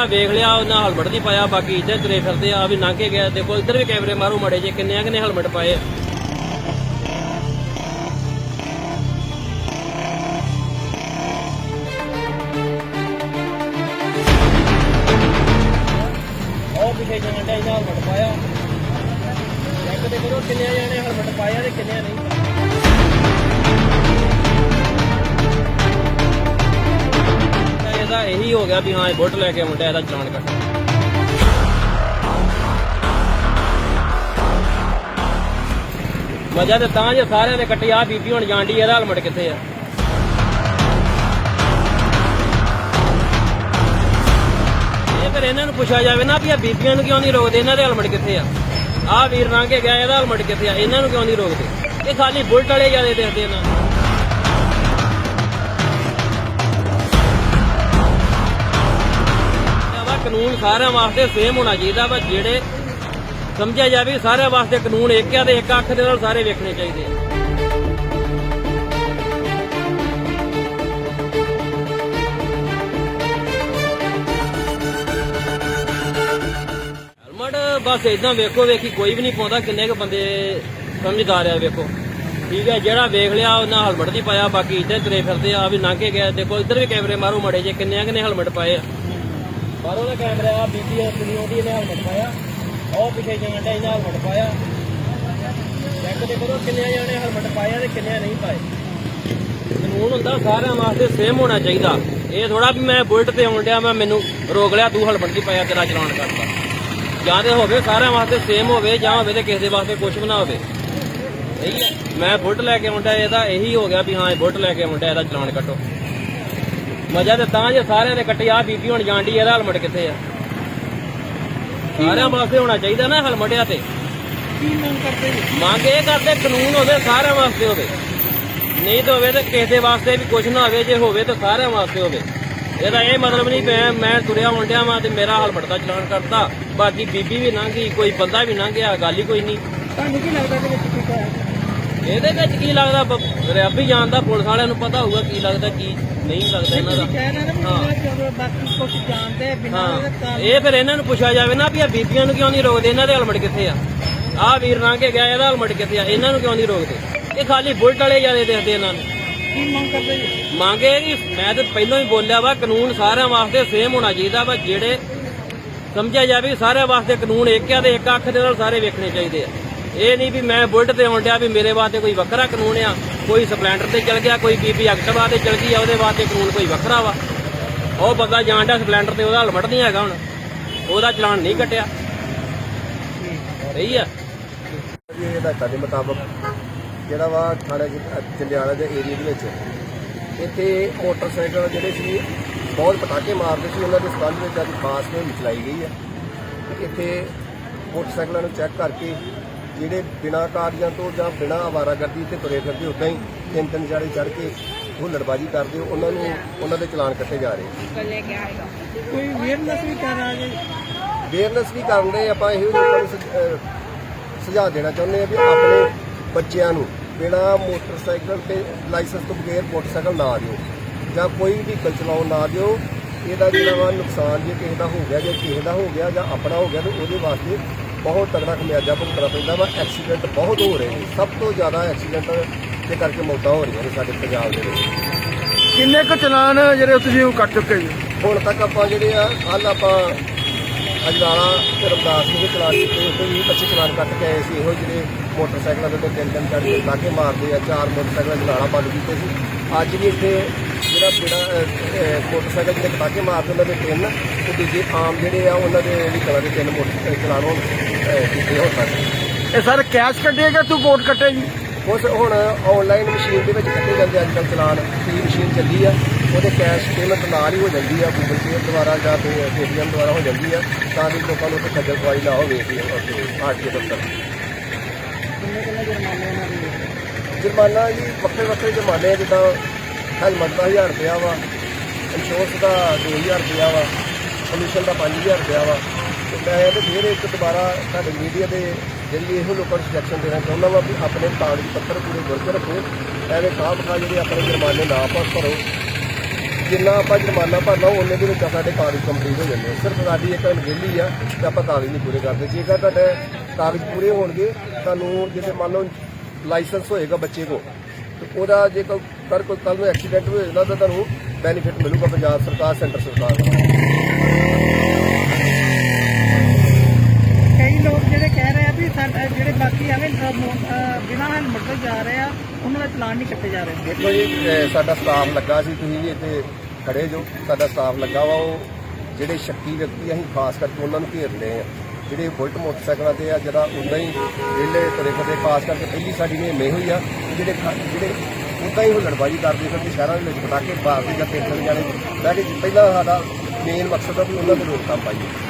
ਜਿਹੜਾ ਵੇਖ ਲਿਆ ਉਹਨਾਂ ਹੈਲਮਟ ਨਹੀਂ ਪਾਇਆ, ਬਾਕੀ ਇੱਥੇ ਤੁਰੇ ਫਿਰਦੇ ਆ ਵੀ ਲੰਘ ਕੇ ਗਿਆ, ਦੇਖੋ, ਇੱਧਰ ਵੀ ਕੈਮਰੇ ਮਾਰੋ ਮੜੇ ਜੇ ਕਿੰਨੇ ਕਿੰਨੇ ਹੈਲਮਟ ਪਾਏ ਆ। ਉਹ ਪਿੱਛੇ ਜਣਾ ਦਾ ਹੈਲਮਟ ਪਾਇਆ। ਚੈੱਕ ਤੇ ਕਰੋ ਕਿੰਨੇ ਜਣੇ ਹੈਲਮਟ ਪਾਇਆ ਤੇ ਕਿੰਨੇ ਨਹੀਂ। ਤਾਂ ਇਹੀ ਹੋ ਗਿਆ ਵੀ ਹਾਂ, ਇਹ ਬੁੱਟ ਲੈ ਕੇ ਮੁੰਡਾ ਇਹਦਾ ਚਲਾਨ ਕੱਟ। ਮਜ਼ਾ ਤੇ ਤਾਂ ਜੇ ਸਾਰਿਆਂ ਦੇ ਕੱਟੀ ਆ ਬੀਬੀ ਹੁਣ ਜਾਂਦੀ ਇਹਦਾ ਹੈਲਮਟ ਕਿੱਥੇ ਆ? ਇਹ ਫਿਰ ਇਹਨਾਂ ਨੂੰ ਪੁੱਛਿਆ ਜਾਵੇ ਨਾ ਵੀ ਆ ਬੀਬੀਆਂ ਨੂੰ ਕਿਉਂ ਨਹੀਂ ਰੋਕਦੇ, ਇਹਨਾਂ ਦੇ ਹੈਲਮਟ ਕਿੱਥੇ ਆ? ਆ ਵੀਰ ਲੰਘ ਕੇ ਗਿਆ, ਇਹਦਾ ਹੈਲਮਟ ਕਿੱਥੇ ਆ? ਇਹਨਾਂ ਨੂੰ ਕਿਉਂ ਨਹੀਂ ਰੋਕਦੇ? ਇਹ ਖਾਲੀ ਬੁਲਟ ਵਾਲੇ ਜ਼ਿਆਦਾ ਦੇਖਦੇ ਇਹਨਾਂ ਕਾਨੂੰਨ ਸਾਰਿਆਂ ਵਾਸਤੇ ਸੇਮ ਹੋਣਾ ਚਾਹੀਦਾ ਵਾ, ਜਿਹੜੇ ਸਮਝਿਆ ਜਾਵੇ ਸਾਰਿਆਂ ਵਾਸਤੇ ਕਾਨੂੰਨ ਇੱਕ ਆ ਤੇ ਇੱਕ ਅੱਖ ਦੇ ਨਾਲ ਸਾਰੇ ਵੇਖਣੇ ਚਾਹੀਦੇ ਆ। ਹੈਲਮਟ ਬਸ ਇਦਾਂ ਵੇਖੋ ਵੇਖੀ, ਕੋਈ ਵੀ ਨਹੀਂ ਪਾਉਂਦਾ, ਕਿੰਨੇ ਕੁ ਬੰਦੇ ਸਮਝਦਾਰ ਆ ਵੇਖੋ। ਠੀਕ ਹੈ ਜਿਹੜਾ ਵੇਖ ਲਿਆ, ਉਹਨਾਂ ਹੈਲਮਟ ਨਹੀਂ ਪਾਇਆ, ਬਾਕੀ ਇੱਧਰ ਤੁਰੇ ਫਿਰਦੇ ਆ ਵੀ ਲੰਘ ਕੇ ਗਿਆ ਦੇਖੋ ਇੱਧਰ ਵੀ ਕੈਮਰੇ ਮਾਰੋ ਮੜੇ ਜੇ ਕਿੰਨੇ ਨੇ ਹੈਲਮਟ ਪਾਏ ਆ। ਬਾਹਰੋਂ ਦਾ ਕੈਮਰਾ ਆ, ਬੀਬੀ ਆ ਉਹਦੀ ਇਹਨੇ ਹੈਲਮਟ ਪਾਇਆ। ਉਹ ਪਿੱਛੇ ਜਾਣ ਦਾ ਇਹਨੇ ਹੈਲਮਟ ਪਾਇਆ। ਚੈੱਕ ਤੇ ਕਰੋ ਕਿੰਨੇ ਜਾਣੇ ਹੈਲਮਟ ਪਾਇਆ ਤੇ ਕਿੰਨੇ ਨਹੀਂ ਪਾਏ। ਕਾਨੂੰਨ ਹੁੰਦਾ, ਸਾਰਿਆਂ ਵਾਸਤੇ ਸੇਮ ਹੋਣਾ ਚਾਹੀਦਾ। ਇਹ ਥੋੜਾ ਵੀ ਮੈਂ ਬੁਲਟ ਤੇ ਆਉਣ ਡਿਆ, ਮੈਂ ਮੈਨੂੰ ਰੋਕ ਲਿਆ, ਤੂੰ ਹੈਲਮਟ ਨਹੀਂ ਪਾਇਆ ਤੇਰਾ ਚਲਾਨ ਕਰਤਾ। ਜਾਂ ਤੇ ਹੋਵੇ ਸਾਰਿਆਂ ਵਾਸਤੇ ਸੇਮ ਹੋਵੇ, ਜਾਂ ਹੋਵੇ ਤੇ ਕਿਸੇ ਦੇ ਵਾਸਤੇ ਕੁਝ ਵੀ ਨਾ ਹੋਵੇ। ਸਹੀ ਹੈ। ਮੈਂ ਬੁਲਟ ਲੈ ਕੇ ਆਉਂਦਾ ਇਹਦਾ ਇਹੀ ਹੋ ਗਿਆ ਵੀ ਹਾਂ, ਇਹ ਬੁਲਟ ਲੈ ਕੇ ਆਉਂਦਾ ਇਹਦਾ ਚਲਾਨ ਕੱਟੋ। ਮਜ਼ਾ ਤੇ ਤਾਂ ਜੇ ਸਾਰਿਆਂ ਦੇ ਕੱਟੀ ਆ ਬੀਬੀ ਹੁਣ ਜਾਂਦੀ ਇਹਦਾ ਹੈਲਮਟ ਕਿੱਥੇ ਆ? ਸਾਰਿਆਂ ਵਾਸਤੇ ਹੋਣਾ ਚਾਹੀਦਾ ਨਾ ਹੈਲਮਟ ਆ ਤੇ। ਕੀ ਮੰਗ ਕਰਦੇ ਮੰਗ ਇਹ ਕਰਦੇ ਕਾਨੂੰਨ ਹੋਵੇ ਸਾਰਿਆਂ ਵਾਸਤੇ ਹੋਵੇ। ਨਹੀਂ ਤਾਂ ਹੋਵੇ ਤਾਂ ਕਿਸੇ ਦੇ ਵਾਸਤੇ ਵੀ ਕੁਝ ਨਾ ਹੋਵੇ ਜੇ ਹੋਵੇ ਤਾਂ ਸਾਰਿਆਂ ਵਾਸਤੇ ਹੋਵੇ। ਇਹਦਾ ਇਹ ਮਤਲਬ ਨਹੀਂ ਮੈਂ ਮੈਂ ਤੁਰਿਆ ਮੁੰਡਿਆ ਵਾਂ ਤੇ ਮੇਰਾ ਹਲਮਟ ਦਾ ਚਲਾਨ ਕਰਤਾ। ਬਾਕੀ ਬੀਬੀ ਵੀ ਲੰਘੀ ਕੋਈ ਬੰਦਾ ਵੀ ਲੰਘਿਆ ਗੱਲ ਹੀ ਕੋਈ ਨਹੀਂ। ਤੁਹਾਨੂੰ ਕੀ ਲੱਗਦਾ ਕਿ ਵਿੱਚ ਕੀ ਹੈ ਇਹਦੇ ਵਿੱਚ ਕੀ ਲੱਗਦਾ ਰੱਬ ਹੀ ਜਾਣਦਾ ਪੁਲਿਸ ਵਾਲਿਆਂ ਨੂੰ ਪਤਾ ਹੋਊਗਾ ਕੀ ਲੱਗਦਾ ਕੀ ਨਹੀਂ ਲੱਗਦਾ ਇਹਨਾਂ ਦਾ। ਨੇ ਹਾਂ। ਇਹ ਫਿਰ ਇਹਨਾਂ ਨੂੰ ਪੁੱਛਿਆ ਜਾਵੇ ਨਾ ਵੀ ਆ ਬੀਬੀਆਂ ਨੂੰ ਕਿਉਂ ਨਹੀਂ ਰੋਕਦੇ? ਇਹਨਾਂ ਦੇ ਹੈਲਮਟ ਕਿੱਥੇ ਆ? ਆ ਵੀਰ ਲੰਘ ਕੇ ਗਿਆ ਇਹਦਾ ਹੈਲਮਟ ਕਿੱਥੇ ਆ? ਇਹਨਾਂ ਨੂੰ ਕਿਉਂ ਨਹੀਂ ਰੋਕਦੇ? ਇਹ ਖਾਲੀ ਬੁਲਟ ਵਾਲੇ ਜਿਆਦੇ ਦੇਖਦੇ ਇਹਨਾਂ ਨੂੰ। ਕੀ ਮੰਗ ਕਰਦੇ ਜੀ? ਮੰਗੇ ਕਿ ਮੈਂ ਤਾਂ ਪਹਿਲਾਂ ਹੀ ਬੋਲਿਆ ਵਾ ਕਾਨੂੰਨ ਸਾਰਿਆਂ ਵਾਸਤੇ ਸੇਮ ਹੋਣਾ ਚਾਹੀਦਾ ਵਾ ਜਿਹੜੇ ਸਮਝਿਆ ਜਾਵੇ ਸਾਰਿਆਂ ਵਾਸਤੇ ਕਾਨੂੰਨ ਇੱਕ ਆ ਤੇ ਇੱਕ ਅੱਖ ਦੇ ਨਾਲ ਸਾਰੇ ਵੇਖਣੇ ਚਾਹੀਦੇ ਆ। ਇਹ ਨਹੀਂ ਵੀ ਮੈਂ ਬੁਲਟ ਤੇ ਆਉਣ ਡਿਆ ਵੀ ਮੇਰੇ ਵਾਸਤੇ ਕੋਈ ਵੱਖਰਾ ਕਾਨੂੰਨ ਆ। ਕੋਈ ਸਪਲੈਂਡਰ ਤੇ ਚਲ ਗਿਆ, ਕੋਈ ਬੀਬੀ ਐਕਟਿਵਾ ਤੇ ਚਲ ਗਈ ਆ, ਉਹਦੇ ਵਾਸਤੇ ਕਾਨੂੰਨ ਕੋਈ ਵੱਖਰਾ ਵਾ। ਉਹ ਬੰਦਾ ਜਾਣ ਡਿਆ ਸਪਲੈਂਡਰ ਤੇ, ਉਹਦਾ ਹੈਲਮਟ ਨਹੀਂ ਹੈਗਾ ਹੁਣ। ਉਹਦਾ ਚਲਾਨ ਨਹੀਂ ਕੱਟਿਆ। ਸਹੀ ਆ। ਇਹ ਹਦਾਇਤਾਂ ਦੇ ਮੁਤਾਬਕ ਜਿਹੜਾ ਵਾ ਥਾਣੇ ਜੰਡਿਆਲਾ ਦੇ ਏਰੀਆ ਦੇ ਵਿੱਚ ਇੱਥੇ ਮੋਟਰਸਾਈਕਲ ਜਿਹੜੇ ਸੀ, ਬਹੁਤ ਪਟਾਕੇ ਮਾਰਦੇ ਸੀ, ਉਹਨਾਂ ਦੇ ਸੰਬੰਧ ਵਿੱਚ ਅੱਜ ਖਾਸ ਮੁਹਿੰਮ ਚਲਾਈ ਗਈ ਹੈ ਇੱਥੇ ਮੋਟਰਸਾਈਕਲਾਂ ਨੂੰ ਚੈੱਕ ਕਰਕੇ ਜਿਹੜੇ ਬਿਨਾਂ ਕਾਗਜ਼ਾਂ ਤੋਂ ਜਾਂ ਬਿਨਾਂ ਆਵਾਰਾਗਰਦੀ ਤੇ ਤੁਰੇ ਫਿਰਦੇ ਉਦਾਂ ਹੀ ਤਿੰਨ ਤਿੰਨ ਜਾੜੇ ਚੜ ਕੇ ਹੁੱਲੜਬਾਜੀ ਕਰਦੇ ਉਹਨਾਂ ਨੂੰ ਉਹਨਾਂ ਦੇ ਚਲਾਨ ਕੱਟੇ ਜਾ ਰਹੇ। ਕੋਈ ਅਵੇਅਰਨੈਸ ਵੀ ਕਰ ਰਹਾ? ਜੀ ਅਵੇਅਰਨੈਸ ਵੀ ਕਰਨ ਦੇ ਆਪਾਂ ਇਹੋ ਲੋਕਾਂ ਨੂੰ ਸੁਝ- ਅਹ ਸੁਝਾਅ ਦੇਣਾ ਚਾਹੁੰਦੇ ਆ ਵੀ ਆਪਣੇ ਬੱਚਿਆਂ ਨੂੰ ਬਿਨਾਂ ਮੋਟਰਸਾਈਕਲ ਤੇ ਲਾਇਸੈਂਸ ਤੋਂ ਬਗੈਰ ਮੋਟਰਸਾਈਕਲ ਨਾ ਦਿਓ ਜਾਂ ਕੋਈ ਵੀ ਵਹੀਕਲ ਚਲਾਉਣ ਨਾ ਦਿਓ। ਇਹਦਾ ਜਿਹੜਾ ਵਾ ਨੁਕਸਾਨ ਜੇ ਕਿਸੇ ਦਾ ਹੋ ਗਿਆ ਜੇ ਕਿਸੇ ਦਾ ਹੋ ਗਿਆ ਜਾਂ ਆਪਣਾ ਹੋ ਗਿਆ ਤਾਂ ਉਹਦੇ ਵਾਸਤੇ ਬਹੁਤ ਤਗੜਾ ਖਮਿਆਜਾ ਭੁਗਤਣਾ ਪੈਂਦਾ ਵਾ ਐਕਸੀਡੈਂਟ ਬਹੁਤ ਹੋ ਰਹੇ ਨੇ। ਸਭ ਤੋਂ ਜ਼ਿਆਦਾ ਐਕਸੀਡੈਂਟ ਦੇ ਕਰਕੇ ਮੌਤਾਂ ਹੋ ਰਹੀਆਂ ਨੇ ਸਾਡੇ ਪੰਜਾਬ ਦੇ ਵਿੱਚ। ਕਿੰਨੇ ਕੁ ਚਲਾਨ ਜਿਹੜੇ ਤੁਸੀਂ ਉਹ ਕੱਟ ਚੁੱਕੇ ਜੀ? ਹੁਣ ਤੱਕ ਆਪਾਂ ਜਿਹੜੇ ਆ ਕੱਲ ਆਪਾਂ ਅਜਨਾਲਾ ਤੇ ਰਮਦਾਸ ਨੂੰ ਵੀ ਚਲਾਨ ਕੀਤੇ ਉੱਥੇ ਵੀ 25 ਚਲਾਨ ਕੱਟ ਕੇ ਆਏ ਸੀ। ਇਹੋ ਜਿਹੜੇ ਮੋਟਰਸਾਈਕਲਾਂ ਦੇ ਉੱਤੇ ਤਿੰਨ ਤਿੰਨ ਚੜ੍ਹ ਕੇ ਮਾਰਦੇ ਆ ਚਾਰ ਮੋਟਰਸਾਈਕਲ ਅਜਨਾਲਾ ਬੰਦ ਕੀਤੇ ਸੀ। ਅੱਜ ਵੀ ਇੱਥੇ ਜਿਹੜਾ ਬਿਨਾ ਮੋਟਰਸਾਈਕਲ ਜਿਹੜੇ ਪਟਾਕੇ ਮਾਰਦੇ ਉਹਨਾਂ ਦੇ ਤਿੰਨ ਤੇ ਦੂਜੇ ਆਮ ਜਿਹੜੇ ਆ ਉਹਨਾਂ ਦੇ ਵੀ ਕਲਾ ਦੇ ਤਿੰਨ ਮੋਟਰਸਾਈਕਲ ਚਲਾਨ ਹੁਣ ਕੀਤੇ ਹੁਣ ਤੱਕ ਇਹ ਸਾਰੇ ਕੈਸ਼ ਕੱਟੇਗਾ ਤੂੰ ਕੋਟ ਕੱਟੇ ਜੀ ਕੁਛ ਹੁਣ ਆਨਲਾਈਨ ਮਸ਼ੀਨ ਦੇ ਵਿੱਚ ਕੱਟੇ ਜਾਂਦੇ ਅੱਜ ਕੱਲ੍ਹ ਚਲਾਨ ਟੀ ਮਸ਼ੀਨ ਚੱਲੀ ਆ ਉਹਦੇ ਕੈਸ਼ ਪੇਮੈਂਟ ਨਾਲ ਹੀ ਹੋ ਜਾਂਦੀ ਆ ਗੂਗਲ ਪੇ ਦੁਆਰਾ ਜਾਂ ਪੇਟੀਐਮ ਦੁਆਰਾ ਹੋ ਜਾਂਦੀ ਆ ਤਾਂ ਕਿ ਲੋਕਾਂ ਨੂੰ ਉੱਥੇ ਖੱਜਲ ਖੁਆਰੀ ਨਾ ਹੋਵੇ ਆਰਟੀਓ ਦਫ਼ਤਰ। ਕਿੰਨੇ ਕਿੰਨੇ ਜੁਰਮਾਨੇ ਜੁਰਮਾਨਾ ਜੀ ਵੱਖਰੇ ਵੱਖਰੇ ਜੁਰਮਾਨੇ ਜਿੱਦਾਂ ਹੈਲਮਟ ਦਾ 1000 ਰੁਪਇਆ ਵਾ ਇੰਸ਼ੋਰੈਂਸ ਦਾ 2000 ਰੁਪਇਆ ਵਾ ਪੋਲੂਸ਼ਨ ਦਾ 5000 ਰੁਪਇਆ ਵਾ। ਤੇ ਮੈਂ ਇਹ ਫਿਰ ਇੱਕ ਦੁਬਾਰਾ ਸਾਡੇ ਮੀਡੀਆ ਦੇ ਜਿਹੜੀ ਇਹੋ ਲੋਕਾਂ ਨੂੰ ਸੁਜੈਕਸ਼ਨ ਦੇਣਾ ਚਾਹੁੰਦਾ ਵਾ ਵੀ ਆਪਣੇ ਕਾਗਜ਼ ਪੱਤਰ ਪੂਰੇ ਗੁਰਕ ਰੱਖੋ, ਐਵੇਂ ਖਾਮ ਖਾ ਜਿਹੜੇ ਆਪਣੇ ਜੁਰਮਾਨੇ ਨਾ ਪਾਸ ਕਰੋ। ਜਿੰਨਾ ਆਪਾਂ ਜੁਰਮਾਨਾ ਭਰਨਾ ਉਹਨੇ ਦੇ ਵਿੱਚ ਸਾਡੇ ਕਾਗਜ਼ ਕੰਪਲੀਟ ਹੋ ਜਾਂਦੇ ਸਿਰਫ ਸਾਡੀ ਇੱਕ ਅਣਗਹਿਲੀ ਆ ਕਿ ਆਪਾਂ ਕਾਗਜ਼ ਨਹੀਂ ਪੂਰੇ ਕਰਦੇ। ਜੇਕਰ ਤੁਹਾਡੇ ਕਾਗਜ਼ ਪੂਰੇ ਹੋਣਗੇ, ਤੁਹਾਨੂੰ ਜਿਵੇਂ ਮੰਨ ਲਓ ਲਾਇਸੈਂਸ ਹੋਏਗਾ ਬੱਚੇ ਕੋਲ ਉਹਦਾ ਜੇ ਕੋਈ ਕਰ ਕੋਈ ਕੱਲ ਨੂੰ ਐਕਸੀਡੈਂਟ ਹੋ ਜਾਂਦਾ ਤਾਂ ਤੁਹਾਨੂੰ ਬੈਨੀਫਿਟ ਮਿਲੂਗਾ ਪੰਜਾਬ ਸਰਕਾਰ ਸੈਂਟਰ ਸਰਕਾਰ ਦਾ। ਕਈ ਲੋਕ ਜਿਹੜੇ ਕਹਿ ਰਹੇ ਆ ਵੀ ਸਾਡਾ ਜਿਹੜੇ ਬਾਕੀ ਐਵੇਂ ਬਿਨਾਂ ਹੈਲਮਟ ਤੋਂ ਜਾ ਰਹੇ ਆ ਉਹਨਾਂ ਦਾ ਚਲਾਨ ਨਹੀਂ ਕੱਟੇ ਜਾ ਰਹੇ। ਦੇਖੋ ਜੀ ਅਹ ਸਾਡਾ ਸਟਾਫ ਲੱਗਾ ਸੀ ਤੁਸੀਂ ਵੀ ਇੱਥੇ ਖੜੇ ਜੋ ਸਾਡਾ ਸਟਾਫ ਲੱਗਾ ਵਾ ਉਹ ਜਿਹੜੇ ਸ਼ੱਕੀ ਵਿਅਕਤੀ ਅਸੀਂ ਖਾਸ ਕਰਕੇ ਉਹਨਾਂ ਨੂੰ ਘੇਰਦੇ ਆ। ਜਿਹੜੇ ਬੁਲਟ ਮੋਟਰਸਾਈਕਲਾਂ ਤੇ ਆ, ਜਿਹੜਾ ਉਦਾਂ ਹੀ ਵਿਹਲੇ ਤੁਰੇ ਫਿਰਦੇ, ਖਾਸ ਕਰਕੇ ਪਹਿਲੀ ਸਾਡੀ ਨੇ ਇਹ ਹੋਈ ਆ ਕਿ ਜਿਹੜੇ ਜਿਹੜੇ ਉਦਾਂ ਹੀ ਹੁੱਲੜਬਾਜ਼ੀ ਕਰਦੇ ਫਿਰਦੇ ਸ਼ਹਿਰਾਂ ਦੇ ਵਿੱਚ ਪਟਾਕੇ ਬਾਜ਼ਦੇ ਜਾਂ ਤਿੰਨ ਤਿੰਨ ਜਾਣੇ ਬਹਿ ਪਹਿਲਾਂ ਸਾਡਾ ਮੇਨ ਮਕਸਦ ਆ ਵੀ ਉਹਨਾਂ ਦੇ ਰੋਕਥਾਮ ਪਾਈਏ।